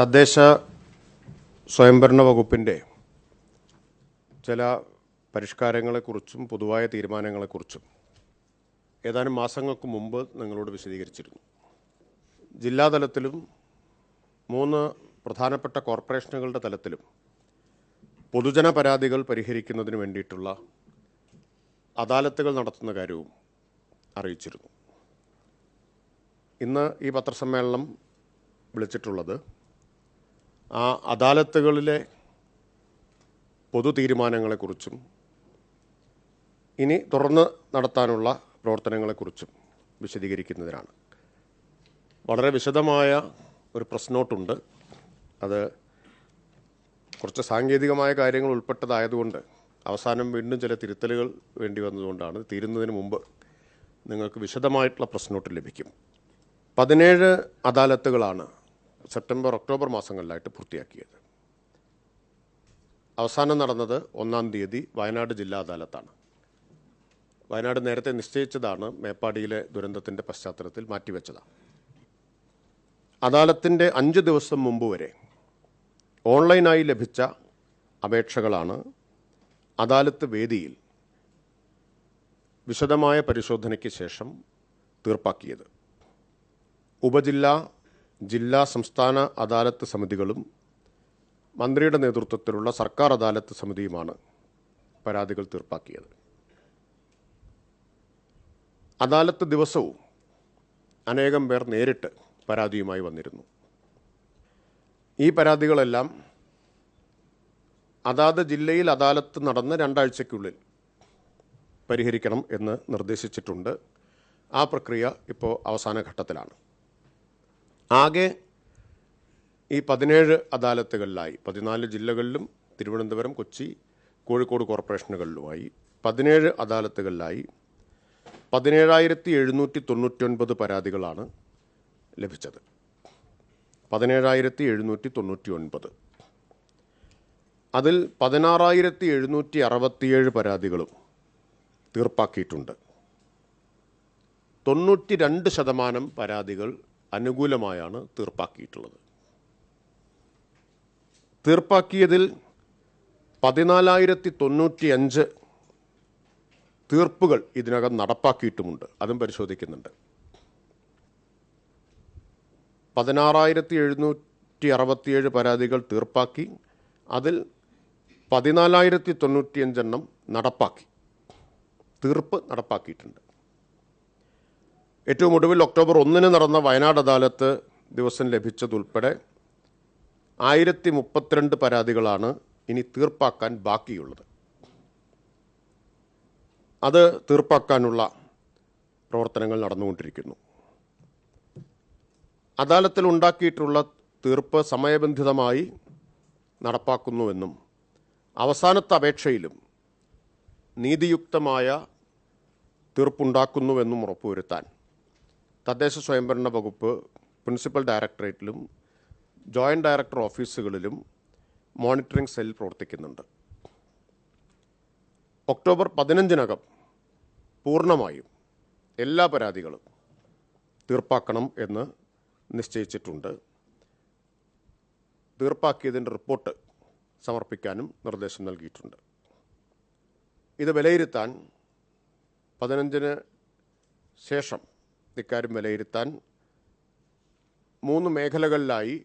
തദ്ദേശ സ്വയംഭരണ വകുപ്പിന്റെ ചില പരിഷ്കാരങ്ങളെക്കുറിച്ചും പൊതുവായ തീരുമാനങ്ങളെക്കുറിച്ചും ഏതാനും മാസങ്ങൾക്ക് മുമ്പ് നിങ്ങളോട് വിശദീകരിച്ചിരുന്നു. ജില്ലാതലത്തിലും മൂന്ന് പ്രധാനപ്പെട്ട കോർപ്പറേഷനുകളുടെ തലത്തിലും പൊതുജന പരാതികൾ പരിഹരിക്കുന്നതിന് വേണ്ടിയിട്ടുള്ള അദാലത്തുകൾ നടത്തുന്ന കാര്യവും അറിയിച്ചിരുന്നു. ഇന്ന് ഈ പത്രസമ്മേളനം വിളിച്ചിട്ടുള്ളത് ആ അദാലത്തുകളിലെ പൊതു തീരുമാനങ്ങളെക്കുറിച്ചും ഇനി തുറന്ന് നടത്താനുള്ള പ്രവർത്തനങ്ങളെക്കുറിച്ചും വിശദീകരിക്കുന്നതിനാണ്. വളരെ വിശദമായ ഒരു പ്രസ് നോട്ടുണ്ട് അത് കുറച്ച് സാങ്കേതികമായ കാര്യങ്ങൾ ഉൾപ്പെട്ടതായതുകൊണ്ട് അവസാനം വീണ്ടും ചില തിരുത്തലുകൾ വേണ്ടി വന്നതുകൊണ്ടാണ്. തീരുന്നതിന് മുമ്പ് നിങ്ങൾക്ക് വിശദമായിട്ടുള്ള പ്രശ്നോട്ട് ലഭിക്കും. പതിനേഴ് അദാലത്തുകളാണ് സെപ്റ്റംബർ ഒക്ടോബർ മാസങ്ങളിലായിട്ട് പൂർത്തിയാക്കിയത്. അവസാനം നടന്നത് ഒന്നാം തീയതി വയനാട് ജില്ലാ അദാലത്താണ്. വയനാട് നേരത്തെ നിശ്ചയിച്ചതാണ് മേപ്പാടിയിലെ ദുരന്തത്തിന്റെ പശ്ചാത്തലത്തിൽ മാറ്റിവെച്ചതാണ് അദാലത്തിന്റെ അഞ്ച് ദിവസം മുമ്പ് വരെ ഓൺലൈനായി ലഭിച്ച അപേക്ഷകളാണ് അദാലത്ത് വേദിയിൽ വിശദമായ പരിശോധനയ്ക്ക് ശേഷം തീർപ്പാക്കിയത്. ഉപജില്ലാ ജില്ലാ സംസ്ഥാന അദാലത്ത് സമിതികളും മന്ത്രിയുടെ നേതൃത്വത്തിലുള്ള സർക്കാർ അദാലത്ത് സമിതിയുമാണ് പരാതികൾ തീർപ്പാക്കിയത്. അദാലത്ത് ദിവസവും അനേകം പേർ നേരിട്ട് പരാതിയുമായി വന്നിരുന്നു. ഈ പരാതികളെല്ലാം അതാത് ജില്ലയിൽ അദാലത്ത് നടന്ന് രണ്ടാഴ്ചയ്ക്കുള്ളിൽ പരിഹരിക്കണം എന്ന് നിർദ്ദേശിച്ചിട്ടുണ്ട്. ആ പ്രക്രിയ ഇപ്പോൾ അവസാന ഘട്ടത്തിലാണ്. ആകെ ഈ പതിനേഴ് അദാലത്തുകളിലായി പതിനാല് ജില്ലകളിലും തിരുവനന്തപുരം കൊച്ചി കോഴിക്കോട് കോർപ്പറേഷനുകളിലുമായി പതിനേഴ് അദാലത്തുകളിലായി പതിനേഴായിരത്തി എഴുന്നൂറ്റി തൊണ്ണൂറ്റൊൻപത് പരാതികളാണ് ലഭിച്ചത്. പതിനേഴായിരത്തി എഴുന്നൂറ്റി തൊണ്ണൂറ്റി ഒൻപത് അതിൽ പതിനാറായിരത്തി എഴുന്നൂറ്റി അറുപത്തിയേഴ് പരാതികളും തീർപ്പാക്കിയിട്ടുണ്ട്. തൊണ്ണൂറ്റി രണ്ട് ശതമാനം പരാതികൾ അനുകൂലമായാണ് തീർപ്പാക്കിയിട്ടുള്ളത്. തീർപ്പാക്കിയതിൽ പതിനാലായിരത്തി തൊണ്ണൂറ്റി അഞ്ച് തീർപ്പുകൾ ഇതിനകം നടപ്പാക്കിയിട്ടുമുണ്ട്. അതും പരിശോധിക്കുന്നുണ്ട്. പതിനാറായിരത്തി എഴുന്നൂറ്റി അറുപത്തിയേഴ് പരാതികൾ തീർപ്പാക്കി അതിൽ പതിനാലായിരത്തി തൊണ്ണൂറ്റിയഞ്ചെണ്ണം നടപ്പാക്കി. തീർപ്പ് നടപ്പാക്കിയിട്ടുണ്ട്. ഏറ്റവും ഒടുവിൽ ഒക്ടോബർ ഒന്നിന് നടന്ന വയനാട് അദാലത്ത് ദിവസം ലഭിച്ചതുൾപ്പെടെ ആയിരത്തി മുപ്പത്തിരണ്ട് പരാതികളാണ് ഇനി തീർപ്പാക്കാൻ ബാക്കിയുള്ളത്. അത് തീർപ്പാക്കാനുള്ള പ്രവർത്തനങ്ങൾ നടന്നുകൊണ്ടിരിക്കുന്നു. അദാലത്തിൽ ഉണ്ടാക്കിയിട്ടുള്ള തീർപ്പ് സമയബന്ധിതമായി നടപ്പാക്കുന്നുവെന്നും അവസാനത്തെ അപേക്ഷയിലും നീതിയുക്തമായ തീർപ്പുണ്ടാക്കുന്നുവെന്നും ഉറപ്പുവരുത്താൻ തദ്ദേശ സ്വയംഭരണ വകുപ്പ് പ്രിൻസിപ്പൽ ഡയറക്ടറേറ്റിലും ജോയിന്റ് ഡയറക്ടർ ഓഫീസുകളിലും മോണിറ്ററിംഗ് സെൽ പ്രവർത്തിക്കുന്നുണ്ട്. ഒക്ടോബർ പതിനഞ്ചിനകം പൂർണമായും എല്ലാ പരാതികളും തീർപ്പാക്കണം എന്ന് നിശ്ചയിച്ചിട്ടുണ്ട്. തീർപ്പാക്കിയതിന്റെ റിപ്പോർട്ട് സമർപ്പിക്കാനും നിർദ്ദേശം നൽകിയിട്ടുണ്ട്. ഇത് വിലയിരുത്താൻ പതിനഞ്ചിന് ശേഷം ഇക്കാര്യം വിലയിരുത്താൻ മൂന്ന് മേഖലകളിലായി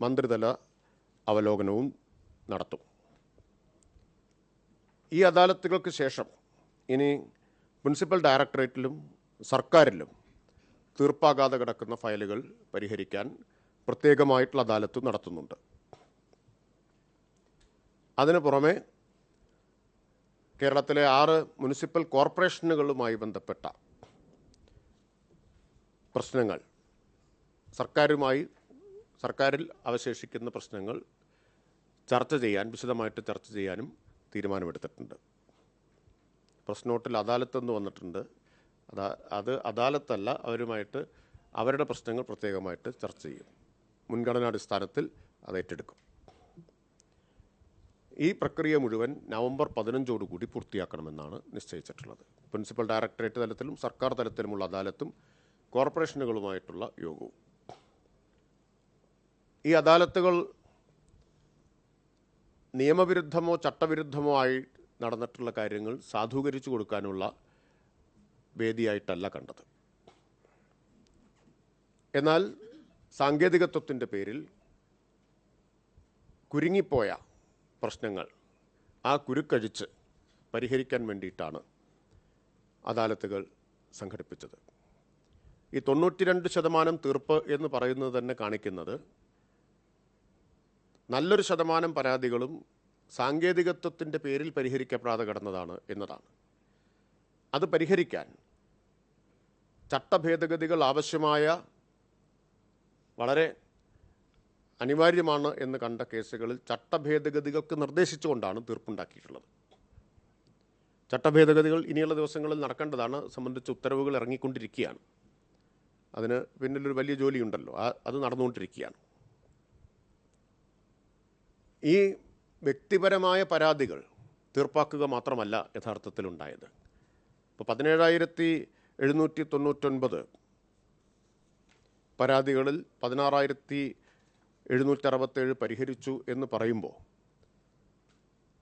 മന്ത്രിതല അവലോകനവും നടത്തും. ഈ അദാലത്തുകൾക്ക് ശേഷം ഇനി മുനിസിപ്പൽ ഡയറക്ടറേറ്റിലും സർക്കാരിലും തീർപ്പാകാതെ കിടക്കുന്ന ഫയലുകൾ പരിഹരിക്കാൻ പ്രത്യേകമായിട്ടുള്ള അദാലത്ത് നടത്തുന്നുണ്ട്. അതിനു പുറമെ കേരളത്തിലെ ആറ് മുനിസിപ്പൽ കോർപ്പറേഷനുകളുമായി ബന്ധപ്പെട്ട പ്രശ്നങ്ങൾ. സർക്കാരുമായി സർക്കാരിൽ അവശേഷിക്കുന്ന പ്രശ്നങ്ങൾ ചർച്ച ചെയ്യാൻ വിശദമായിട്ട് ചർച്ച ചെയ്യാനും തീരുമാനമെടുത്തിട്ടുണ്ട്. പ്രശ്നോട്ടിൽ അദാലത്ത് എന്ന് വന്നിട്ടുണ്ട്. അതാ അത് അദാലത്തല്ല അവരുമായിട്ട് അവരുടെ പ്രശ്നങ്ങൾ പ്രത്യേകമായിട്ട് ചർച്ച ചെയ്യും. മുൻഗണനാടിസ്ഥാനത്തിൽ അത് ഏറ്റെടുക്കും. ഈ പ്രക്രിയ മുഴുവൻ നവംബർ പതിനഞ്ചോടുകൂടി പൂർത്തിയാക്കണമെന്നാണ് നിശ്ചയിച്ചിട്ടുള്ളത്. പ്രിൻസിപ്പൽ ഡയറക്ടറേറ്റ് തലത്തിലും സർക്കാർ തലത്തിലുമുള്ള അദാലത്തും കോർപ്പറേഷനുകളുമായിട്ടുള്ള യോഗവും. ഈ അദാലത്തുകൾ നിയമവിരുദ്ധമോ ചട്ടവിരുദ്ധമോ ആയി നടന്നിട്ടുള്ള കാര്യങ്ങൾ സാധൂകരിച്ചു കൊടുക്കാനുള്ള വേദിയായിട്ടല്ല കണ്ടത്. എന്നാൽ സാങ്കേതികത്വത്തിന്റെ പേരിൽ കുരുങ്ങിപ്പോയ പ്രശ്നങ്ങൾ ആ കുരുക്കഴിച്ച് പരിഹരിക്കാൻ വേണ്ടിയിട്ടാണ് അദാലത്തുകൾ സംഘടിപ്പിച്ചത്. ഈ തൊണ്ണൂറ്റി രണ്ട് ശതമാനം തീർപ്പ് എന്ന് പറയുന്നത് തന്നെ കാണിക്കുന്നത് നല്ലൊരു ശതമാനം പരാതികളും സാങ്കേതികത്വത്തിന്റെ പേരിൽ പരിഹരിക്കപ്പെടാതെ കിടന്നതാണ് എന്നതാണ്. അത് പരിഹരിക്കാൻ ചട്ടഭേദഗതികൾ ആവശ്യമായ വളരെ അനിവാര്യമാണ് എന്ന് കണ്ട കേസുകളിൽ ചട്ടഭേദഗതികൾക്ക് നിർദ്ദേശിച്ചുകൊണ്ടാണ് തീർപ്പുണ്ടാക്കിയിട്ടുള്ളത്. ചട്ടഭേദഗതികൾ ഇനിയുള്ള ദിവസങ്ങളിൽ നടക്കേണ്ടതാണ് സംബന്ധിച്ച് ഉത്തരവുകൾ ഇറങ്ങിക്കൊണ്ടിരിക്കുകയാണ്. അതിന് പിന്നിലൊരു വലിയ ജോലിയുണ്ടല്ലോ. അത് നടന്നുകൊണ്ടിരിക്കുകയാണ്. ഈ വ്യക്തിപരമായ പരാതികൾ തീർപ്പാക്കുക മാത്രമല്ല യഥാർത്ഥത്തിലുണ്ടായത്. ഇപ്പോൾ പതിനേഴായിരത്തി എഴുന്നൂറ്റി തൊണ്ണൂറ്റൊൻപത് പരാതികളിൽ പതിനാറായിരത്തി എഴുന്നൂറ്റി അറുപത്തേഴ് പരിഹരിച്ചു എന്ന് പറയുമ്പോൾ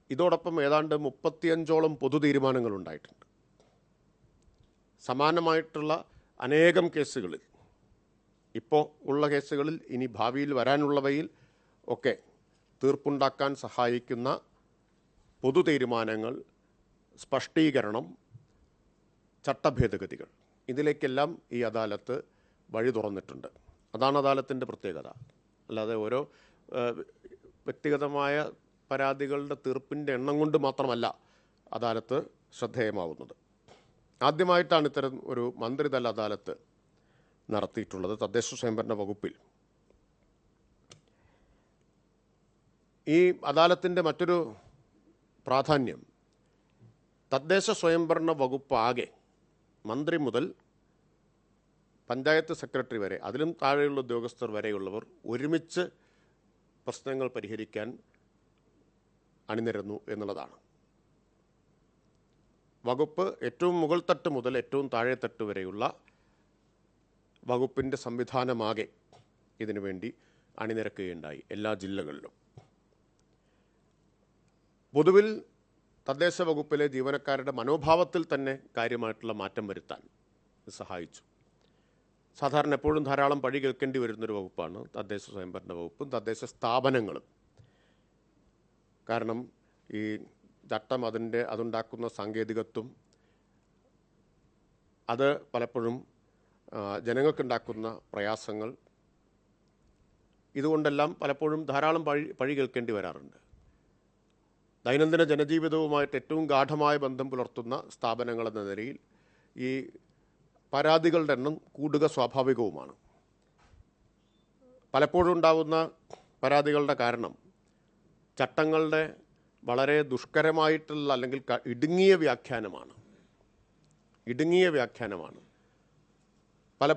ഇതോടൊപ്പം ഏതാണ്ട് മുപ്പത്തിയഞ്ചോളം പൊതു തീരുമാനങ്ങൾ ഉണ്ടായിട്ടുണ്ട് സമാനമായിട്ടുള്ള അനേകം കേസുകളിൽ ഇപ്പോൾ ഉള്ള കേസുകളിൽ ഇനി ഭാവിയിൽ വരാനുള്ളവയിൽ ഒക്കെ തീർപ്പുണ്ടാക്കാൻ സഹായിക്കുന്ന പൊതു തീരുമാനങ്ങൾ സ്പഷ്ടീകരണം ചട്ടഭേദഗതികൾ ഇതിലേക്കെല്ലാം ഈ അദാലത്ത് വഴി തുറന്നിട്ടുണ്ട്. അതാണ് അദാലത്തിന്റെ പ്രത്യേകത. അല്ലാതെ ഓരോ വ്യക്തിഗതമായ പരാതികളുടെ തീർപ്പിന്റെ എണ്ണം കൊണ്ട് മാത്രമല്ല അദാലത്ത് ശ്രദ്ധേയമാവുന്നത്. ആദ്യമായിട്ടാണ് ഇത്തരം ഒരു മന്ത്രിതല അദാലത്ത് നടത്തിയിട്ടുള്ളത് തദ്ദേശ സ്വയംഭരണ വകുപ്പിൽ. ഈ അദാലത്തിന്റെ മറ്റൊരു പ്രാധാന്യം തദ്ദേശ സ്വയംഭരണ വകുപ്പ് ആകെ മന്ത്രി മുതൽ പഞ്ചായത്ത് സെക്രട്ടറി വരെ അതിലും താഴെയുള്ള ഉദ്യോഗസ്ഥർ വരെയുള്ളവർ ഒരുമിച്ച് പ്രശ്നങ്ങൾ പരിഹരിക്കാൻ അണിനിരന്നു എന്നുള്ളതാണ്. വകുപ്പ് ഏറ്റവും മുകൾ തട്ട് മുതൽ ഏറ്റവും താഴെത്തട്ട് തട്ട് വരെയുള്ള വകുപ്പിന്റെ സംവിധാനമാകെ ഇതിനു വേണ്ടി അണിനിരക്കുകയുണ്ടായി എല്ലാ ജില്ലകളിലും. പൊതുവിൽ തദ്ദേശ വകുപ്പിലെ ജീവനക്കാരുടെ മനോഭാവത്തിൽ തന്നെ കാര്യമായിട്ടുള്ള മാറ്റം വരുത്താൻ സഹായിച്ചു. സാധാരണ എപ്പോഴും ധാരാളം പഴി കേൾക്കേണ്ടി വരുന്നൊരു വകുപ്പാണ് തദ്ദേശ സ്വയംഭരണ വകുപ്പും തദ്ദേശ സ്ഥാപനങ്ങളും. കാരണം ഈ ചട്ടം അതിന്റെ അതുണ്ടാക്കുന്ന സാങ്കേതികത്വം അത് പലപ്പോഴും ജനങ്ങൾക്കുണ്ടാക്കുന്ന പ്രയാസങ്ങൾ ഇതുകൊണ്ടെല്ലാം പലപ്പോഴും ധാരാളം പഴി പഴി കേൾക്കേണ്ടി വരാറുണ്ട്. ദൈനംദിന ജനജീവിതവുമായിട്ട് ഏറ്റവും ഗാഠമായ ബന്ധം പുലർത്തുന്ന സ്ഥാപനങ്ങൾ എന്ന നിലയിൽ ഈ പരാതികളുടെ എണ്ണം കൂടുക സ്വാഭാവികവുമാണ്. പലപ്പോഴും ഉണ്ടാകുന്ന പരാതികളുടെ കാരണം ചട്ടങ്ങളുടെ വളരെ ദുഷ്കരമായിട്ടുള്ള അല്ലെങ്കിൽ ഇടുങ്ങിയ വ്യാഖ്യാനമാണ്. ഇടുങ്ങിയ വ്യാഖ്യാനമാണ്. പല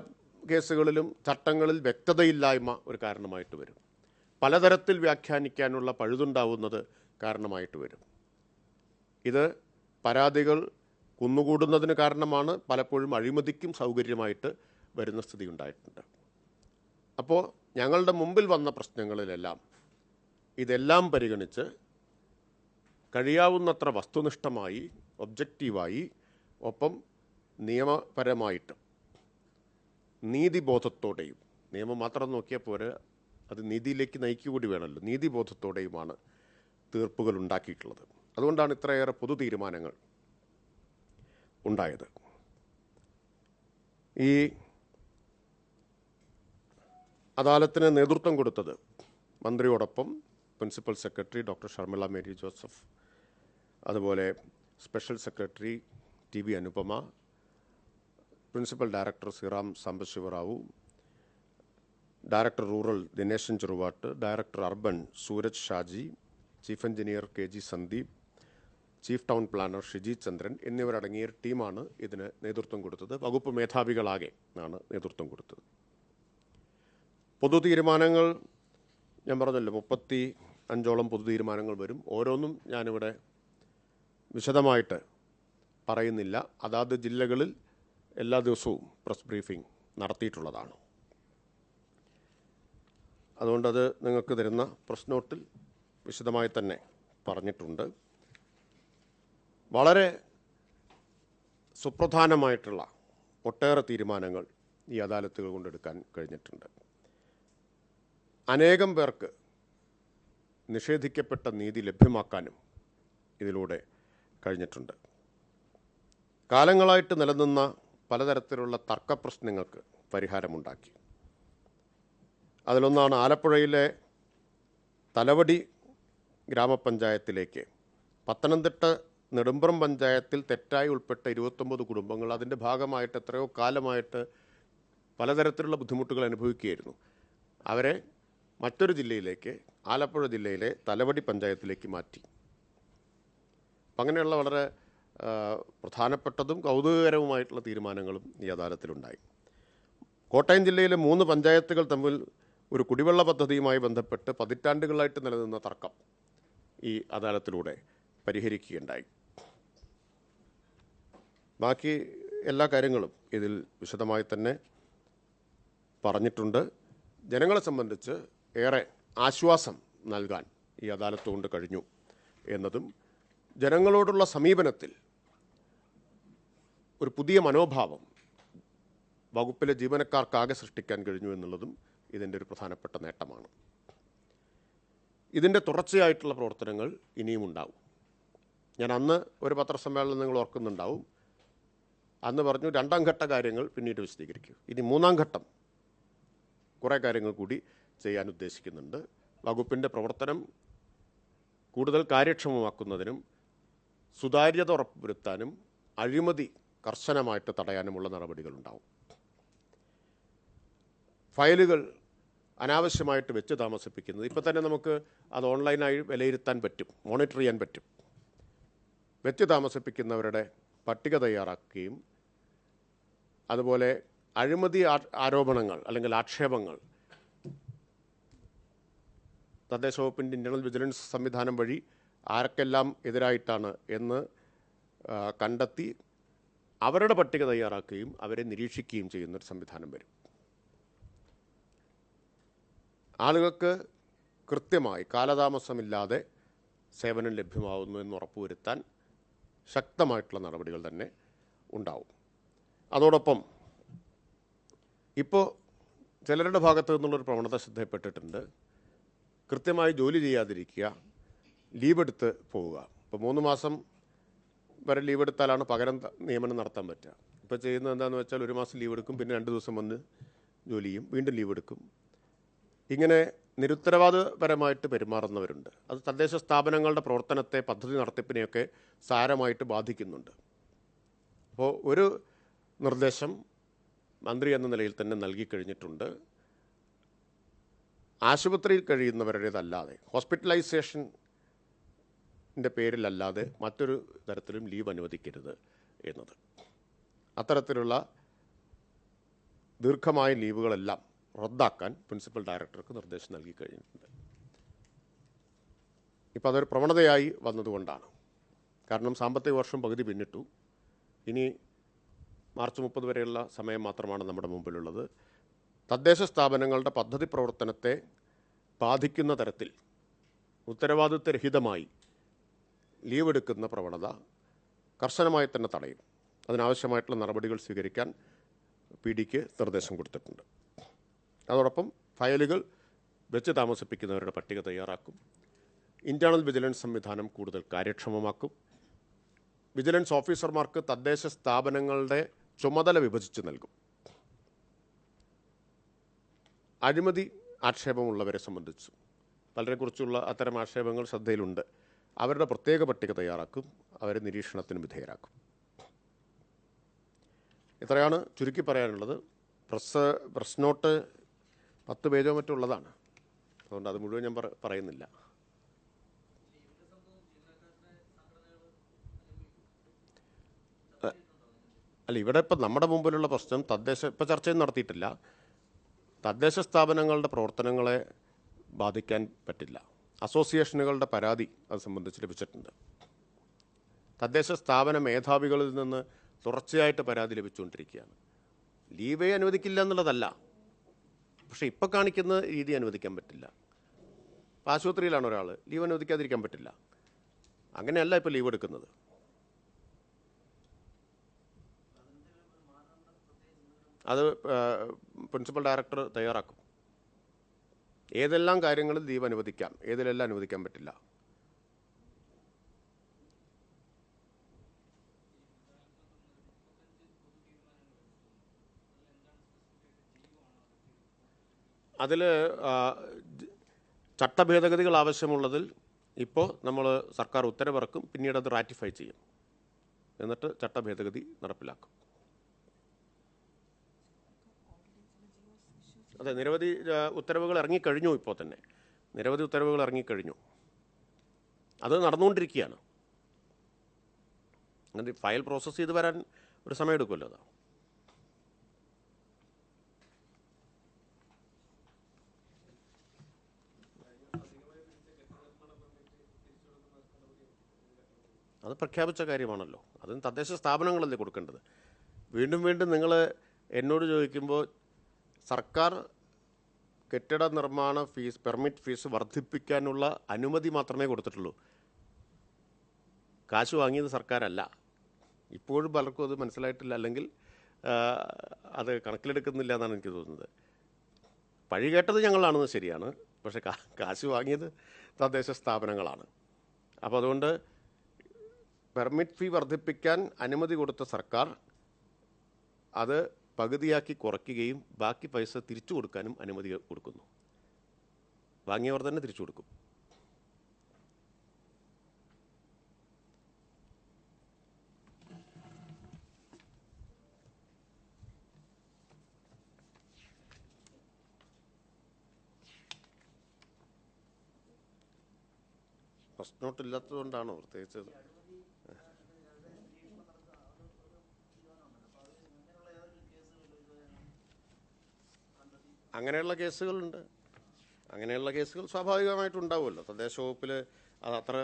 കേസുകളിലും ചട്ടങ്ങളിൽ വ്യക്തതയില്ലായ്മ ഒരു കാരണമായിട്ട് വരും. പലതരത്തിൽ വ്യാഖ്യാനിക്കാനുള്ള പഴുതുണ്ടാവുന്നത് കാരണമായിട്ട് വരും. ഇത് പരാതികൾ കുന്നുകൂടുന്നതിന് കാരണമാണ് പലപ്പോഴും അഴിമതിക്കും സൗകര്യമായിട്ട് വരുന്ന സ്ഥിതി ഉണ്ടായിട്ടുണ്ട്. അപ്പോൾ ഞങ്ങളുടെ മുമ്പിൽ വന്ന പ്രശ്നങ്ങളിലെല്ലാം ഇതെല്ലാം പരിഗണിച്ച് കഴിയാവുന്നത്ര വസ്തുനിഷ്ഠമായി ഒബ്ജക്റ്റീവായി ഒപ്പം നിയമപരമായിട്ട് നീതിബോധത്തോടെയും നിയമം മാത്രം നോക്കിയാൽ പോരെ അത് നീതിയിലേക്ക് നയിക്കുകൂടി വേണമല്ലോ. നീതിബോധത്തോടെയുമാണ് തീർപ്പുകൾ ഉണ്ടാക്കിയിട്ടുള്ളത്. അതുകൊണ്ടാണ് ഇത്രയേറെ പൊതു തീരുമാനങ്ങൾ ഉണ്ടായത്. ഈ അദാലത്തിന് നേതൃത്വം കൊടുത്തത് മന്ത്രിയോടൊപ്പം principal secretary doctor Sharmila Mary Joseph അതുപോലെ special secretary T B Anupama principal director Sriram Sambasivarao director rural Dineshan Cheruvat director urban Sooraj Shaji chief engineer K G Sandeep chief town planner Shiji Chandran എന്നിവരടങ്ങിയ ടീമാണ് ഇതിന് നേതൃത്വം കൊടുത്തത്. വകുപ്പ് മേധാവികളാകെ ആണ് നേതൃത്വം കൊടുത്തത്. പൊതു തീരുമാനങ്ങൾ ഞാൻ പറഞ്ഞല്ലോ മുപ്പത്തി അഞ്ചോളം പൊതു തീരുമാനങ്ങൾ വരും. ഓരോന്നും ഞാനിവിടെ വിശദമായിട്ട് പറയുന്നില്ല. അതാത് ജില്ലകളിൽ എല്ലാ ദിവസവും പ്രസ് ബ്രീഫിംഗ് നടത്തിയിട്ടുള്ളതാണ്. അതുകൊണ്ടത് നിങ്ങൾക്ക് തരുന്ന പ്രസ് നോട്ടിൽ വിശദമായി തന്നെ പറഞ്ഞിട്ടുണ്ട്. വളരെ സുപ്രധാനമായിട്ടുള്ള ഒട്ടേറെ തീരുമാനങ്ങൾ ഈ അദാലത്തുകൾ കൊണ്ടെടുക്കാൻ കഴിഞ്ഞിട്ടുണ്ട്. അനേകം പേർക്ക് നിഷേധിക്കപ്പെട്ട നീതി ലഭ്യമാക്കാനും ഇതിലൂടെ കഴിഞ്ഞിട്ടുണ്ട്. കാലങ്ങളായിട്ട് നിലനിന്ന പലതരത്തിലുള്ള തർക്ക പ്രശ്നങ്ങൾക്ക് പരിഹാരമുണ്ടാക്കി. അതിലൊന്നാണ് ആലപ്പുഴയിലെ തലവടി ഗ്രാമപഞ്ചായത്തിലേക്ക്. പത്തനംതിട്ട നെടുമ്പ്രം പഞ്ചായത്തിൽ തെറ്റായി ഉൾപ്പെട്ട ഇരുപത്തൊമ്പത് കുടുംബങ്ങൾ അതിന്റെ ഭാഗമായിട്ട് എത്രയോ കാലമായിട്ട് പലതരത്തിലുള്ള ബുദ്ധിമുട്ടുകൾ അനുഭവിക്കുകയായിരുന്നു. അവരെ മറ്റൊരു ജില്ലയിലേക്ക് ആലപ്പുഴ ജില്ലയിലെ തലവടി പഞ്ചായത്തിലേക്ക് മാറ്റി. അങ്ങനെയുള്ള വളരെ പ്രധാനപ്പെട്ടതും കൗതുകകരവുമായിട്ടുള്ള തീരുമാനങ്ങളും ഈ അദാലത്തിലുണ്ടായി. കോട്ടയം ജില്ലയിലെ മൂന്ന് പഞ്ചായത്തുകൾ തമ്മിൽ ഒരു കുടിവെള്ള പദ്ധതിയുമായി ബന്ധപ്പെട്ട് പതിറ്റാണ്ടുകളായിട്ട് നിലനിന്ന തർക്കം ഈ അദാലത്തിലൂടെ പരിഹരിക്കുകയുണ്ടായി. ബാക്കി എല്ലാ കാര്യങ്ങളും ഇതിൽ വിശദമായി തന്നെ പറഞ്ഞിട്ടുണ്ട്. ജനങ്ങളെ സംബന്ധിച്ച് ഏറെ ആശ്വാസം നൽകാൻ ഈ അദാലത്ത് കൊണ്ട് കഴിഞ്ഞു എന്നതും ജനങ്ങളോടുള്ള സമീപനത്തിൽ ഒരു പുതിയ മനോഭാവം വകുപ്പിലെ ജീവനക്കാർക്കാകെ സൃഷ്ടിക്കാൻ കഴിഞ്ഞു എന്നുള്ളതും ഇതിന്റെ ഒരു പ്രധാനപ്പെട്ട നേട്ടമാണ്. ഇതിന്റെ തുടർച്ചയായിട്ടുള്ള പ്രവർത്തനങ്ങൾ ഇനിയും ഉണ്ടാവും. ഞാൻ അന്ന് ഒരു പത്രസമ്മേളനം നിങ്ങൾ ഓർക്കുന്നുണ്ടാവും. അന്ന് പറഞ്ഞു രണ്ടാം ഘട്ട കാര്യങ്ങൾ പിന്നീട് വിശദീകരിക്കും. ഇനി മൂന്നാം ഘട്ടം കുറേ കാര്യങ്ങൾ കൂടി ചെയ്യാൻ ഉദ്ദേശിക്കുന്നുണ്ട്. വകുപ്പിന്റെ പ്രവർത്തനം കൂടുതൽ കാര്യക്ഷമമാക്കുന്നതിനും സുതാര്യത ഉറപ്പുവരുത്താനും അഴിമതി കർശനമായിട്ട് തടയാനുമുള്ള നടപടികളുണ്ടാവും. ഫയലുകൾ അനാവശ്യമായിട്ട് വെച്ച് താമസിപ്പിക്കുന്നത് ഇപ്പം തന്നെ നമുക്ക് അത് ഓൺലൈനായി വിലയിരുത്താൻ പറ്റും മോണിറ്റർ ചെയ്യാൻ പറ്റും. വെച്ച് താമസിപ്പിക്കുന്നവരുടെ പട്ടിക തയ്യാറാക്കുകയും അതുപോലെ അഴിമതി ആരോപണങ്ങൾ അല്ലെങ്കിൽ ആക്ഷേപങ്ങൾ തദ്ദേശ വകുപ്പിന്റെ ഇന്റർണൽ വിജിലൻസ് സംവിധാനം വഴി ആർക്കെല്ലാം എതിരായിട്ടാണ് എന്ന് കണ്ടെത്തി അവരുടെ പട്ടിക തയ്യാറാക്കുകയും അവരെ നിരീക്ഷിക്കുകയും ചെയ്യുന്നൊരു സംവിധാനം വരും. ആളുകൾക്ക് കൃത്യമായി കാലതാമസമില്ലാതെ സേവനം ലഭ്യമാവുന്നു എന്ന് ഉറപ്പുവരുത്താൻ ശക്തമായിട്ടുള്ള നടപടികൾ തന്നെ ഉണ്ടാവും. അതോടൊപ്പം ഇപ്പോൾ ചിലരുടെ ഭാഗത്തു നിന്നുള്ളൊരു പ്രവണത ശ്രദ്ധയിൽപ്പെട്ടിട്ടുണ്ട് കൃത്യമായി ജോലി ചെയ്യാതിരിക്കുക ലീവ് എടുത്ത് പോവുക. ഇപ്പോൾ മൂന്ന് മാസം വരെ ലീവെടുത്താലാണ് പകരം നിയമനം നടത്താൻ പറ്റുക. ഇപ്പോൾ ചെയ്യുന്നത് എന്താണെന്ന് വെച്ചാൽ ഒരു മാസം ലീവ് എടുക്കും പിന്നെ രണ്ട് ദിവസം വന്ന് ജോലി ചെയ്യും വീണ്ടും ലീവ് എടുക്കും ഇങ്ങനെ നിരുത്തരവാദപരമായിട്ട് പെരുമാറുന്നവരുണ്ട്. അത് തദ്ദേശ സ്ഥാപനങ്ങളുടെ പ്രവർത്തനത്തെ പദ്ധതി നടത്തിപ്പിനെയൊക്കെ സാരമായിട്ട് ബാധിക്കുന്നുണ്ട്. അപ്പോൾ ഒരു നിർദ്ദേശം മന്ത്രി എന്ന നിലയിൽ തന്നെ നൽകിക്കഴിഞ്ഞിട്ടുണ്ട് ആശുപത്രിയിൽ കഴിയുന്നവരുടേതല്ലാതെ ഹോസ്പിറ്റലൈസേഷന്റെ പേരിലല്ലാതെ മറ്റൊരു തരത്തിലും ലീവ് അനുവദിക്കരുത് എന്നത്. അത്തരത്തിലുള്ള ദീർഘമായ ലീവുകളെല്ലാം റദ്ദാക്കാൻ പ്രിൻസിപ്പൽ ഡയറക്ടർക്ക് നിർദ്ദേശം നൽകി കഴിഞ്ഞിട്ടുണ്ട്. ഇപ്പോൾ അതൊരു പ്രവണതയായി വന്നതുകൊണ്ടാണ്. കാരണം സാമ്പത്തിക വർഷം പകുതി പിന്നിട്ടു. ഇനി മാർച്ച് മുപ്പത് വരെയുള്ള സമയം മാത്രമാണ് നമ്മുടെ മുമ്പിലുള്ളത്. തദ്ദേശ സ്ഥാപനങ്ങളുടെ പദ്ധതി പ്രവർത്തനത്തെ ബാധിക്കുന്ന തരത്തിൽ ഉത്തരവാദിത്വരഹിതമായി ലീവ് എടുക്കുന്ന പ്രവണത കർശനമായി തന്നെ തടയും. അതിനാവശ്യമായിട്ടുള്ള നടപടികൾ സ്വീകരിക്കാൻ പി ഡിക്ക് നിർദ്ദേശം കൊടുത്തിട്ടുണ്ട്. അതോടൊപ്പം ഫയലുകൾ വെച്ച് താമസിപ്പിക്കുന്നവരുടെ പട്ടിക തയ്യാറാക്കും. ഇന്റേർണൽ വിജിലൻസ് സംവിധാനം കൂടുതൽ കാര്യക്ഷമമാക്കും. വിജിലൻസ് ഓഫീസർമാർക്ക് തദ്ദേശ സ്ഥാപനങ്ങളുടെ ചുമതല വിഭജിച്ച് നൽകും. അഴിമതി ആക്ഷേപമുള്ളവരെ സംബന്ധിച്ചു. പലരെക്കുറിച്ചുള്ള അത്തരം ആക്ഷേപങ്ങൾ ശ്രദ്ധയിലുണ്ട്. അവരുടെ പ്രത്യേക പട്ടിക തയ്യാറാക്കും അവരെ നിരീക്ഷണത്തിന് വിധേയരാക്കും. ഇത്രയാണ് ചുരുക്കി പറയാനുള്ളത്. പ്രസ് പ്രസ് നോട്ട് പത്ത് പേജോ മറ്റോ ഉള്ളതാണ്. അതുകൊണ്ട് അത് മുഴുവൻ ഞാൻ പറയുന്നില്ല. അല്ല ഇവിടെ ഇപ്പം നമ്മുടെ മുമ്പിലുള്ള പ്രശ്നം തദ്ദേശ ഇപ്പം ചർച്ചയും നടത്തിയിട്ടില്ല. തദ്ദേശ സ്ഥാപനങ്ങളുടെ പ്രവർത്തനങ്ങളെ ബാധിക്കാൻ പറ്റില്ല. അസോസിയേഷനുകളുടെ പരാതി അത് സംബന്ധിച്ച് ലഭിച്ചിട്ടുണ്ട്. തദ്ദേശ സ്ഥാപന മേധാവികളിൽ നിന്ന് തുടർച്ചയായിട്ട് പരാതി ലഭിച്ചുകൊണ്ടിരിക്കുകയാണ്. ലീവേ അനുവദിക്കില്ല എന്നുള്ളതല്ല. പക്ഷേ ഇപ്പോൾ കാണിക്കുന്ന രീതി അനുവദിക്കാൻ പറ്റില്ല. ആശുപത്രിയിലാണ് ഒരാൾ ലീവ് അനുവദിക്കാതിരിക്കാൻ പറ്റില്ല. അങ്ങനെയല്ല ഇപ്പോൾ ലീവ് എടുക്കുന്നത്. അത് പ്രിൻസിപ്പൽ ഡയറക്ടർ തയ്യാറാക്കും. ഏതെല്ലാം കാര്യങ്ങളിൽ ദ്വീപ് അനുവദിക്കാം. ഏതിലെല്ലാം അനുവദിക്കാൻ പറ്റില്ല? അതിൽ ചട്ടഭേദഗതികൾ ആവശ്യമുള്ളതിൽ ഇപ്പോൾ നമ്മൾ സർക്കാർ ഉത്തരവിറക്കും പിന്നീട് അത് റാറ്റിഫൈ ചെയ്യും. എന്നിട്ട് ചട്ടഭേദഗതി നടപ്പിലാക്കും. അതെ നിരവധി ഉത്തരവുകൾ ഇറങ്ങിക്കഴിഞ്ഞു ഇപ്പോൾ തന്നെ. നിരവധി ഉത്തരവുകൾ ഇറങ്ങിക്കഴിഞ്ഞു. അത് നടന്നുകൊണ്ടിരിക്കുകയാണ്. അങ്ങനെ ഫയൽ പ്രോസസ്സ് ചെയ്ത് വരാൻ ഒരു സമയം എടുക്കുമല്ലോ അതാ. അത് പ്രഖ്യാപിച്ച കാര്യമാണല്ലോ. അതിന് തദ്ദേശ സ്ഥാപനങ്ങളല്ലേ കൊടുക്കേണ്ടത്. വീണ്ടും വീണ്ടും നിങ്ങൾ എന്നോട് ചോദിക്കുമ്പോൾ സർക്കാർ കെട്ടിട നിർമ്മാണ ഫീസ് പെർമിറ്റ് ഫീസ് വർദ്ധിപ്പിക്കാനുള്ള അനുമതി മാത്രമേ കൊടുത്തിട്ടുള്ളൂ. കാശ് വാങ്ങിയത് സർക്കാരല്ല. ഇപ്പോഴും പലർക്കും അത് മനസ്സിലായിട്ടില്ല. അല്ലെങ്കിൽ അത് കണക്കിലെടുക്കുന്നില്ല എന്നാണ് എനിക്ക് തോന്നുന്നത്. പഴി കേട്ടത് ഞങ്ങളാണെന്ന് ശരിയാണ്. പക്ഷേ കാശ് വാങ്ങിയത് തദ്ദേശ സ്ഥാപനങ്ങളാണ്. അപ്പോൾ അതുകൊണ്ട് പെർമിറ്റ് ഫീ വർദ്ധിപ്പിക്കാൻ അനുമതി കൊടുത്ത സർക്കാർ അത് പകുതിയാക്കി കുറയ്ക്കുകയും ബാക്കി പൈസ തിരിച്ചു കൊടുക്കാനും അനുമതി കൊടുക്കുന്നു. വാങ്ങിയവർ തന്നെ തിരിച്ചു കൊടുക്കും. പ്രശ്നോട്ടില്ലാത്തതുകൊണ്ടാണോ പ്രത്യേകിച്ച് അങ്ങനെയുള്ള കേസുകളുണ്ട്. അങ്ങനെയുള്ള കേസുകൾ സ്വാഭാവികമായിട്ടും ഉണ്ടാവുമല്ലോ തദ്ദേശ വകുപ്പിൽ അത് അത്ര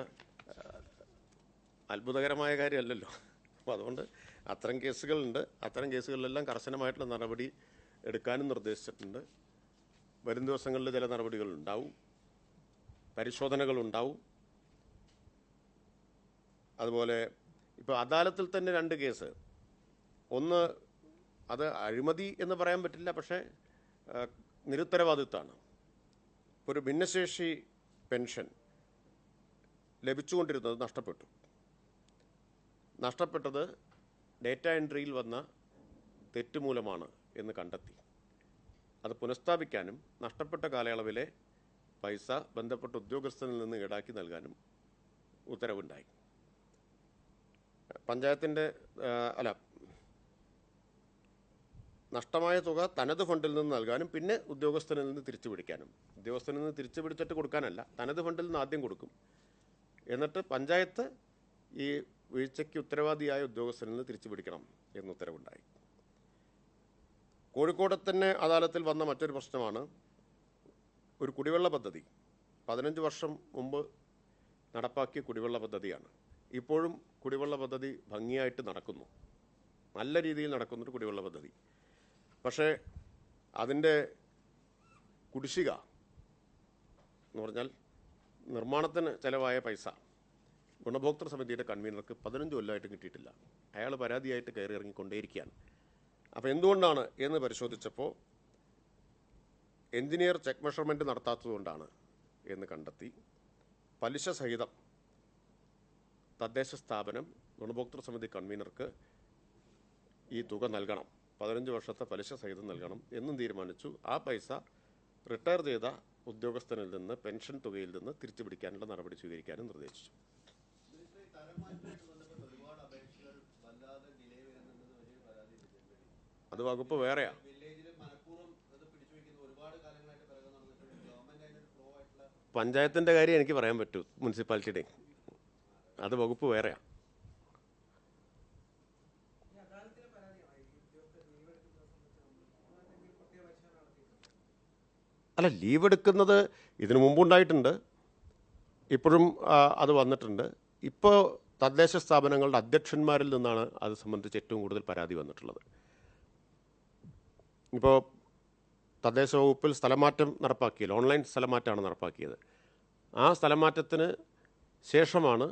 അത്ഭുതകരമായ കാര്യമല്ലല്ലോ. അപ്പോൾ അതുകൊണ്ട് അത്തരം കേസുകളുണ്ട്. അത്തരം കേസുകളിലെല്ലാം കർശനമായിട്ടുള്ള നടപടി എടുക്കാനും നിർദ്ദേശിച്ചിട്ടുണ്ട്. വരും ദിവസങ്ങളിൽ ചില പരിശോധനകൾ ഉണ്ടാവും അതുപോലെ ഇപ്പോൾ അദാലത്തിൽ തന്നെ രണ്ട് കേസ്. ഒന്ന് അത് അഴിമതി എന്ന് പറയാൻ പറ്റില്ല പക്ഷേ നിരുത്തരവാദിത്വമാണ്. ഒരു ഭിന്നശേഷി പെൻഷൻ ലഭിച്ചുകൊണ്ടിരുന്നത് നഷ്ടപ്പെട്ടു. നഷ്ടപ്പെട്ടത് ഡേറ്റ എൻട്രിയിൽ വന്ന തെറ്റുമൂലമാണ് എന്ന് കണ്ടെത്തി. അത് പുനഃസ്ഥാപിക്കാനും നഷ്ടപ്പെട്ട കാലയളവിലെ പൈസ ബന്ധപ്പെട്ട ഉദ്യോഗസ്ഥനിൽ നിന്ന് ഈടാക്കി നൽകാനും ഉത്തരവുണ്ടായി. പഞ്ചായത്തിന്റെ അല്ല നഷ്ടമായ തുക തനത് ഫണ്ടിൽ നിന്ന് നൽകാനും പിന്നെ ഉദ്യോഗസ്ഥനിൽ നിന്ന് തിരിച്ചു പിടിക്കാനും ഉദ്യോഗസ്ഥനിൽ നിന്ന് തിരിച്ചു പിടിച്ചിട്ട് കൊടുക്കാനല്ല തനത് ഫണ്ടിൽ നിന്ന് ആദ്യം കൊടുക്കും. എന്നിട്ട് പഞ്ചായത്ത് ഈ വീഴ്ചയ്ക്ക് ഉത്തരവാദിയായ ഉദ്യോഗസ്ഥനിൽ നിന്ന് തിരിച്ചു പിടിക്കണം എന്ന് ഉത്തരവുണ്ടായി കോഴിക്കോട് തന്നെ അദാലത്തിൽ വന്ന മറ്റൊരു പ്രശ്നമാണ് ഒരു കുടിവെള്ള പദ്ധതി. പതിനഞ്ച് വർഷം മുമ്പ് നടപ്പാക്കിയ കുടിവെള്ള പദ്ധതിയാണ്. ഇപ്പോഴും കുടിവെള്ള പദ്ധതി ഭംഗിയായിട്ട് നടക്കുന്നു. നല്ല രീതിയിൽ നടക്കുന്നൊരു കുടിവെള്ള പദ്ധതി. പക്ഷേ അതിന്റെ കുടിശ്ശിക എന്ന് പറഞ്ഞാൽ നിർമ്മാണത്തിന് ചിലവായ പൈസ ഗുണഭോക്തൃ സമിതിയുടെ കൺവീനർക്ക് പതിനഞ്ച് കൊല്ലമായിട്ട് കിട്ടിയിട്ടില്ല. അയാൾ പരാതിയായിട്ട് കയറി ഇറങ്ങിക്കൊണ്ടേയിരിക്കുകയാണ് അപ്പോൾ എന്തുകൊണ്ടാണ് എന്ന് പരിശോധിച്ചപ്പോൾ എഞ്ചിനീയർ ചെക്ക് മെഷർമെന്റ് നടത്താത്തതുകൊണ്ടാണ് എന്ന് കണ്ടെത്തി. പലിശ സഹിതം തദ്ദേശ സ്ഥാപനം ഗുണഭോക്തൃ സമിതി കൺവീനർക്ക് ഈ തുക നൽകണം. പതിനഞ്ച് വർഷത്തെ പലിശ സഹിതം നൽകണം എന്നും തീരുമാനിച്ചു. ആ പൈസ റിട്ടയർ ചെയ്ത ഉദ്യോഗസ്ഥനിൽ നിന്ന് പെൻഷൻ തുകയിൽ നിന്ന് തിരിച്ചു പിടിക്കാനുള്ള നടപടി സ്വീകരിക്കാനും നിർദ്ദേശിച്ചു. അത് വകുപ്പ് വേറെയാ. പഞ്ചായത്തിന്റെ കാര്യം എനിക്ക് പറയാൻ പറ്റൂ മുനിസിപ്പാലിറ്റിയുടെ അത് വകുപ്പ് വേറെയാ. അല്ല ലീവ് എടുക്കുന്നത് ഇതിനു മുമ്പുണ്ടായിട്ടുണ്ട്. ഇപ്പോഴും അത് വന്നിട്ടുണ്ട്. ഇപ്പോൾ തദ്ദേശ സ്ഥാപനങ്ങളുടെ അധ്യക്ഷന്മാരിൽ നിന്നാണ് അത് സംബന്ധിച്ച് ഏറ്റവും കൂടുതൽ പരാതി വന്നിട്ടുള്ളത്. ഇപ്പോൾ തദ്ദേശ വകുപ്പിൽ സ്ഥലമാറ്റം നടപ്പാക്കിയത് ഓൺലൈൻ സ്ഥലമാറ്റമാണ് നടപ്പാക്കിയത്. ആ സ്ഥലമാറ്റത്തിന് ശേഷമാണ്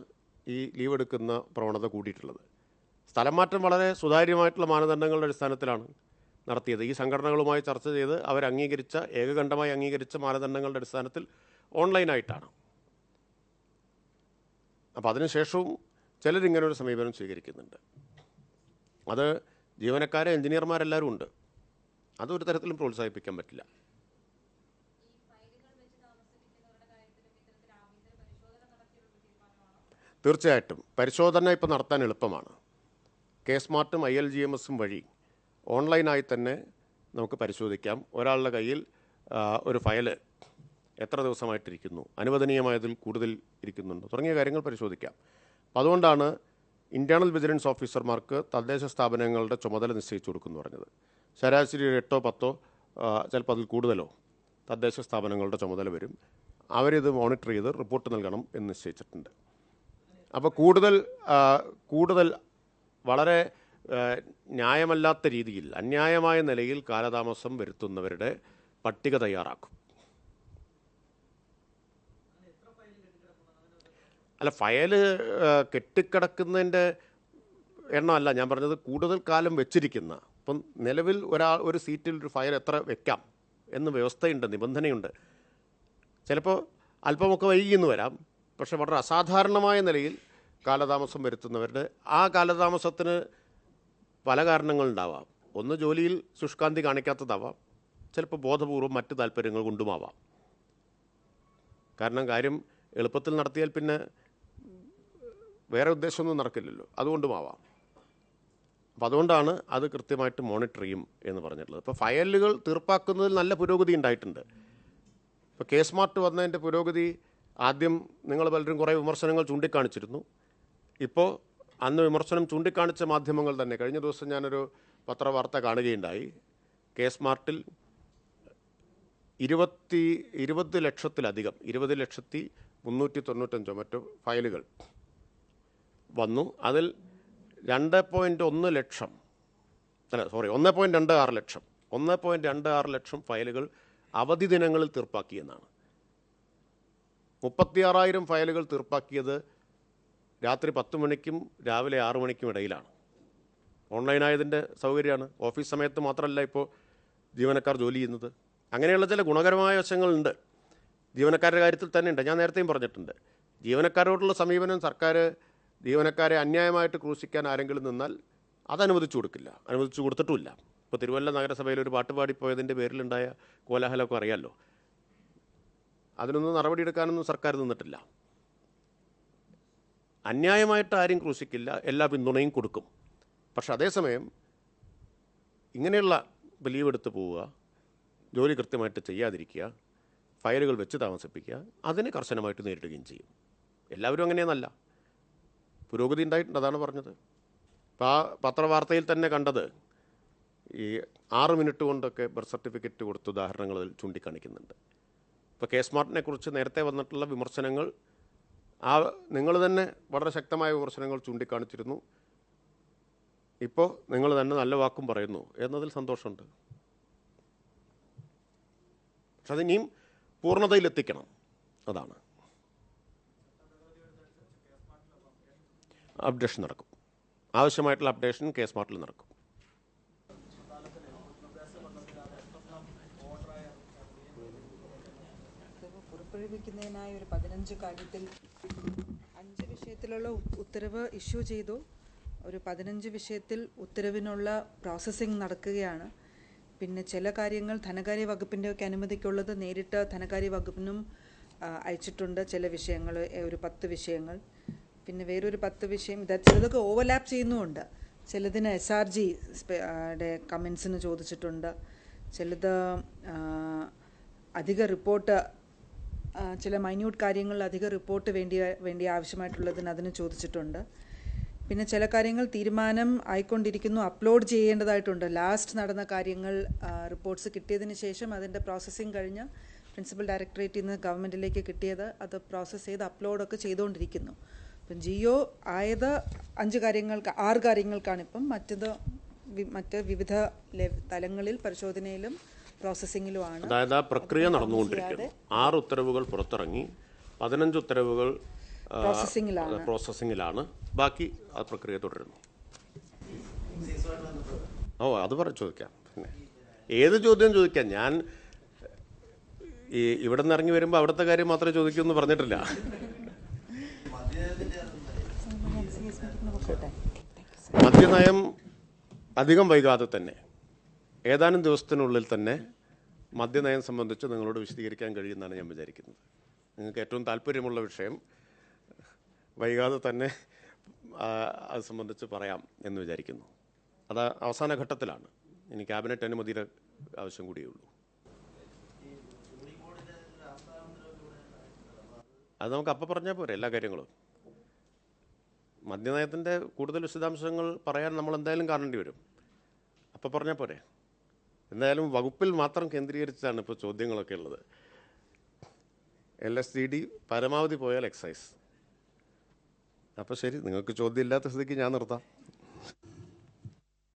ഈ ലീവ് എടുക്കുന്ന പ്രവണത കൂടിയിട്ടുള്ളത്. സ്ഥലമാറ്റം വളരെ സുതാര്യമായിട്ടുള്ള മാനദണ്ഡങ്ങളുടെ അടിസ്ഥാനത്തിലാണ് നടത്തിയത്. ഈ സംഘടനകളുമായി ചർച്ച ചെയ്ത് അവർ അംഗീകരിച്ച ഏകകണ്ഠമായി അംഗീകരിച്ച മാനദണ്ഡങ്ങളുടെ അടിസ്ഥാനത്തിൽ ഓൺലൈനായിട്ടാണ്. അപ്പോൾ അതിനുശേഷവും ചിലരിങ്ങനെ ഒരു സമീപനം സ്വീകരിക്കുന്നുണ്ട്. അത് ജീവനക്കാരെ എഞ്ചിനീയർമാരെല്ലാവരും ഉണ്ട്. അതൊരു തരത്തിലും പ്രോത്സാഹിപ്പിക്കാൻ പറ്റില്ല. തീർച്ചയായിട്ടും. പരിശോധന ഇപ്പോൾ നടത്താൻ എളുപ്പമാണ്. കെ സ്മാർട്ടും ഐ എൽ ജി എം എസും വഴി ഓൺലൈനായി തന്നെ നമുക്ക് പരിശോധിക്കാം. ഒരാളുടെ കയ്യിൽ ഒരു ഫയൽ എത്ര ദിവസമായിട്ടിരിക്കുന്നു? അനുവദനീയമായതിൽ കൂടുതൽ ഇരിക്കുന്നുണ്ട്? തുടങ്ങിയ കാര്യങ്ങൾ പരിശോധിക്കാം. അപ്പം അതുകൊണ്ടാണ് ഇന്റേർണൽ വിജിലൻസ് ഓഫീസർമാർക്ക് തദ്ദേശ സ്ഥാപനങ്ങളുടെ ചുമതല നിശ്ചയിച്ചു കൊടുക്കുന്നു പറഞ്ഞത്. ശരാശരി ഒരു എട്ടോ പത്തോ ചിലപ്പോൾ അതിൽ കൂടുതലോ തദ്ദേശ സ്ഥാപനങ്ങളുടെ ചുമതല വരും. അവരിത് മോണിറ്റർ ചെയ്ത് റിപ്പോർട്ട് നൽകണം എന്ന് നിശ്ചയിച്ചിട്ടുണ്ട്. അപ്പോൾ കൂടുതൽ കൂടുതൽ വളരെ ന്യായമല്ലാത്ത രീതിയിൽ അന്യായമായ നിലയിൽ കാലതാമസം വരുത്തുന്നവരുടെ പട്ടിക തയ്യാറാക്കും. അല്ല ഫയൽ കെട്ടിക്കിടക്കുന്നതിന്റെ എണ്ണമല്ല ഞാൻ പറഞ്ഞത് കൂടുതൽ കാലം വെച്ചിരിക്കുന്ന ഇപ്പം നിലവിൽ ഒരാൾ ഒരു സീറ്റിൽ ഒരു ഫയൽ എത്ര വെക്കാം എന്ന് വ്യവസ്ഥയുണ്ട് നിബന്ധനയുണ്ട്. ചിലപ്പോൾ അല്പമൊക്കെ വൈകിയെന്ന് വരാം പക്ഷെ വളരെ അസാധാരണമായ നിലയിൽ കാലതാമസം വരുത്തുന്നവരുടെ ആ കാലതാമസത്തിന് പല കാരണങ്ങളുണ്ടാവാം. ഒന്ന് ജോലിയിൽ ശുഷ്കാന്തി കാണിക്കാത്തതാവാം. ചിലപ്പോൾ ബോധപൂർവം മറ്റ് താല്പര്യങ്ങൾ കൊണ്ടുമാവാം. കാരണം കാര്യം എളുപ്പത്തിൽ നടത്തിയാൽ പിന്നെ വേറെ ഉദ്ദേശമൊന്നും നടക്കില്ലല്ലോ. അതുകൊണ്ടുമാവാം. അപ്പോൾ അതുകൊണ്ടാണ് അത് കൃത്യമായിട്ട് മോണിറ്റർ ചെയ്യും എന്ന് പറഞ്ഞിട്ടുള്ളത്. ഇപ്പോൾ ഫയലുകൾ തീർപ്പാക്കുന്നതിൽ നല്ല പുരോഗതി ഉണ്ടായിട്ടുണ്ട്. ഇപ്പോൾ കെ സ്മാർട്ട് വന്നതിന്റെ പുരോഗതി ആദ്യം നിങ്ങൾ പലരും കുറേ വിമർശനങ്ങൾ ചൂണ്ടിക്കാണിച്ചിരുന്നു. ഇപ്പോൾ അന്ന് വിമർശനം ചൂണ്ടിക്കാണിച്ച മാധ്യമങ്ങൾ തന്നെ. കഴിഞ്ഞ ദിവസം ഞാനൊരു പത്രവാർത്ത കാണുകയുണ്ടായി. കെ സ്മാർട്ടിൽ ഇരുപത്തി ഇരുപത് ലക്ഷത്തിലധികം ഇരുപത് ലക്ഷത്തി മുന്നൂറ്റി തൊണ്ണൂറ്റഞ്ചോ മറ്റോ ഫയലുകൾ വന്നു. അതിൽ രണ്ട് പോയിന്റ് ഒന്ന് ലക്ഷം അല്ല സോറി ഒന്ന് പോയിന്റ് രണ്ട് ആറ് ലക്ഷം ഒന്ന് പോയിന്റ് രണ്ട് ആറ് ലക്ഷം ഫയലുകൾ അവധി ദിനങ്ങളിൽ തീർപ്പാക്കിയെന്നാണ് മുപ്പത്തിയാറായിരം ഫയലുകൾ തീർപ്പാക്കിയത് രാത്രി പത്ത് മണിക്കും രാവിലെ ആറു മണിക്കും ഇടയിലാണ്. ഓൺലൈനായതിന്റെ സൗകര്യമാണ്. ഓഫീസ് സമയത്ത് മാത്രമല്ല ഇപ്പോൾ ജീവനക്കാർ ജോലി ചെയ്യുന്നത്. അങ്ങനെയുള്ള ചില ഗുണകരമായ വശങ്ങളുണ്ട്. ജീവനക്കാരുടെ കാര്യത്തിൽ തന്നെ ഉണ്ട് ഞാൻ നേരത്തെയും പറഞ്ഞിട്ടുണ്ട്. ജീവനക്കാരോടുള്ള സമീപനം സർക്കാർ ജീവനക്കാരെ അന്യായമായിട്ട് ക്രൂശിക്കാൻ ആരെങ്കിലും നിന്നാൽ അതനുവദിച്ചു കൊടുക്കില്ല. അനുവദിച്ചു കൊടുത്തിട്ടുമില്ല. ഇപ്പോൾ തിരുവല്ല നഗരസഭയിൽ ഒരു പാട്ട് പാടിപ്പോയതിന്റെ പേരിലുണ്ടായ കോലാഹലമൊക്കെ അറിയാമല്ലോ അതിനൊന്നും നടപടിയെടുക്കാനൊന്നും സർക്കാർ നിന്നിട്ടില്ല. അന്യായമായിട്ട് ആരും ക്രൂശിക്കില്ല എല്ലാ പിന്തുണയും കൊടുക്കും. പക്ഷെ അതേസമയം ഇങ്ങനെയുള്ള ബിലീവ് എടുത്ത് പോവുക ജോലി കൃത്യമായിട്ട് ചെയ്യാതിരിക്കുക ഫയലുകൾ വെച്ച് താമസിപ്പിക്കുക അതിനെ കർശനമായിട്ട് നേരിടുകയും ചെയ്യും. എല്ലാവരും അങ്ങനെയെന്നല്ല. പുരോഗതി ഉണ്ടായിട്ടുണ്ട് അതാണ് പറഞ്ഞത്. അപ്പോൾ ആ പത്രവാർത്തയിൽ തന്നെ കണ്ടത് ഈ ആറ് മിനിറ്റ് കൊണ്ടൊക്കെ ബർത്ത് സർട്ടിഫിക്കറ്റ് കൊടുത്ത ഉദാഹരണങ്ങളിൽ ചൂണ്ടിക്കാണിക്കുന്നുണ്ട്. ഇപ്പോൾ കെ സ്മാർട്ടിനെ കുറിച്ച് നേരത്തെ വന്നിട്ടുള്ള വിമർശനങ്ങൾ ആ നിങ്ങൾ തന്നെ വളരെ ശക്തമായ വിമർശനങ്ങൾ ചൂണ്ടിക്കാണിച്ചിരുന്നു. ഇപ്പോൾ നിങ്ങൾ തന്നെ നല്ല വാക്കും പറയുന്നു എന്നതിൽ സന്തോഷമുണ്ട്. പക്ഷെ അതിനിയും പൂർണതയിലെത്തിക്കണം അതാണ്. അപ്ഡേഷൻ നടക്കും. ആവശ്യമായിട്ടുള്ള അപ്ഡേഷൻ കെ സ്മാർട്ടിൽ നടക്കും. ായ ഒരു പതിനഞ്ച് കാര്യത്തിൽ അഞ്ച് വിഷയത്തിലുള്ള ഉത്തരവ് ഇഷ്യൂ ചെയ്തു. ഒരു പതിനഞ്ച് വിഷയത്തിൽ ഉത്തരവിനുള്ള പ്രോസസ്സിംഗ് നടക്കുകയാണ്. പിന്നെ ചില കാര്യങ്ങൾ ധനകാര്യ വകുപ്പിന്റെയൊക്കെ അനുമതിക്കുള്ളത് നേരിട്ട് ധനകാര്യ വകുപ്പിനും അയച്ചിട്ടുണ്ട് ചില വിഷയങ്ങൾ ഒരു പത്ത് വിഷയങ്ങൾ. പിന്നെ വേറൊരു പത്ത് വിഷയം ഇത് ചിലതൊക്കെ ഓവർലാപ്പ് ചെയ്യുന്നുമുണ്ട്. ചിലതിന് എസ് ആർ ജി കമൻസിന് ചോദിച്ചിട്ടുണ്ട്. ചിലത് അധിക റിപ്പോർട്ട് ചില മൈന്യൂട്ട് കാര്യങ്ങളിൽ അധിക റിപ്പോർട്ട് വേണ്ടി വേണ്ടി ആവശ്യമായിട്ടുള്ളതിന് അതിന് ചോദിച്ചിട്ടുണ്ട്. പിന്നെ ചില കാര്യങ്ങൾ തീരുമാനം ആയിക്കൊണ്ടിരിക്കുന്നു അപ്ലോഡ് ചെയ്യേണ്ടതായിട്ടുണ്ട്. ലാസ്റ്റ് നടന്ന കാര്യങ്ങൾ റിപ്പോർട്ട്സ് കിട്ടിയതിന് ശേഷം അതിന്റെ പ്രോസസ്സിങ് കഴിഞ്ഞ് പ്രിൻസിപ്പൽ ഡയറക്ടറേറ്റിൽ നിന്ന് ഗവൺമെന്റിലേക്ക് കിട്ടിയത് അത് പ്രോസസ്സ് ചെയ്ത് അപ്ലോഡൊക്കെ ചെയ്തുകൊണ്ടിരിക്കുന്നു. അപ്പം ജിയോ ആയത് അഞ്ച് കാര്യങ്ങൾക്ക് ആറ് കാര്യങ്ങൾക്കാണിപ്പം മറ്റത് മറ്റ് വിവിധ തലങ്ങളിൽ പരിശോധനയിലും പ്രോസസ്സിങ്ങിലുമാണ് അതായത് ആ പ്രക്രിയ നടന്നുകൊണ്ടിരിക്കുന്നു. ആറ് ഉത്തരവുകൾ പുറത്തിറങ്ങി പതിനഞ്ച് ഉത്തരവുകൾ പ്രോസസ്സിംഗിലാണ് പ്രോസസ്സിങ്ങിലാണ് പ്രോസസ്സിങ്ങിലാണ് ബാക്കി ആ പ്രക്രിയ തുടരുന്നു. ഓ അത് പറ ചോദിക്കാം. പിന്നെ ഏത് ചോദ്യം ചോദിക്കാം? ഞാൻ ഈ ഇവിടെ നിന്ന് ഇറങ്ങി വരുമ്പോൾ അവിടുത്തെ കാര്യം മാത്രമേ ചോദിക്കൂ എന്ന് പറഞ്ഞിട്ടില്ല. മദ്യനയം അധികം വൈകാതെ തന്നെ. ഏതാനും ദിവസത്തിനുള്ളിൽ തന്നെ മദ്യനയം സംബന്ധിച്ച് നിങ്ങളോട് വിശദീകരിക്കാൻ കഴിയുമെന്നാണ് ഞാൻ വിചാരിക്കുന്നത്. നിങ്ങൾക്ക് ഏറ്റവും താല്പര്യമുള്ള വിഷയം വൈകാതെ തന്നെ അത് സംബന്ധിച്ച് പറയാം എന്ന് വിചാരിക്കുന്നു. അത് അവസാന ഘട്ടത്തിലാണ്. ഇനി ക്യാബിനറ്റ് അനുമതിയുടെ ആവശ്യം കൂടിയേ ഉള്ളൂ. അത് നമുക്ക് അപ്പം പറഞ്ഞാൽ പോരെ എല്ലാ കാര്യങ്ങളും. മദ്യനയത്തിന്റെ കൂടുതൽ വിശദാംശങ്ങൾ പറയാൻ നമ്മൾ എന്തായാലും കാണേണ്ടി വരും. അപ്പം പറഞ്ഞാൽ പോരെ. എന്തായാലും വകുപ്പിൽ മാത്രം കേന്ദ്രീകരിച്ചാണ് ഇപ്പോൾ ചോദ്യങ്ങളൊക്കെ ഉള്ളത്. എൽ എസ് ഡി ഡി പരമാവധി പോയാൽ എക്സൈസ് അപ്പോൾ ശരി നിങ്ങൾക്ക് ചോദ്യം ഇല്ലാത്ത സ്ഥിതിക്ക് ഞാൻ നിർത്താം.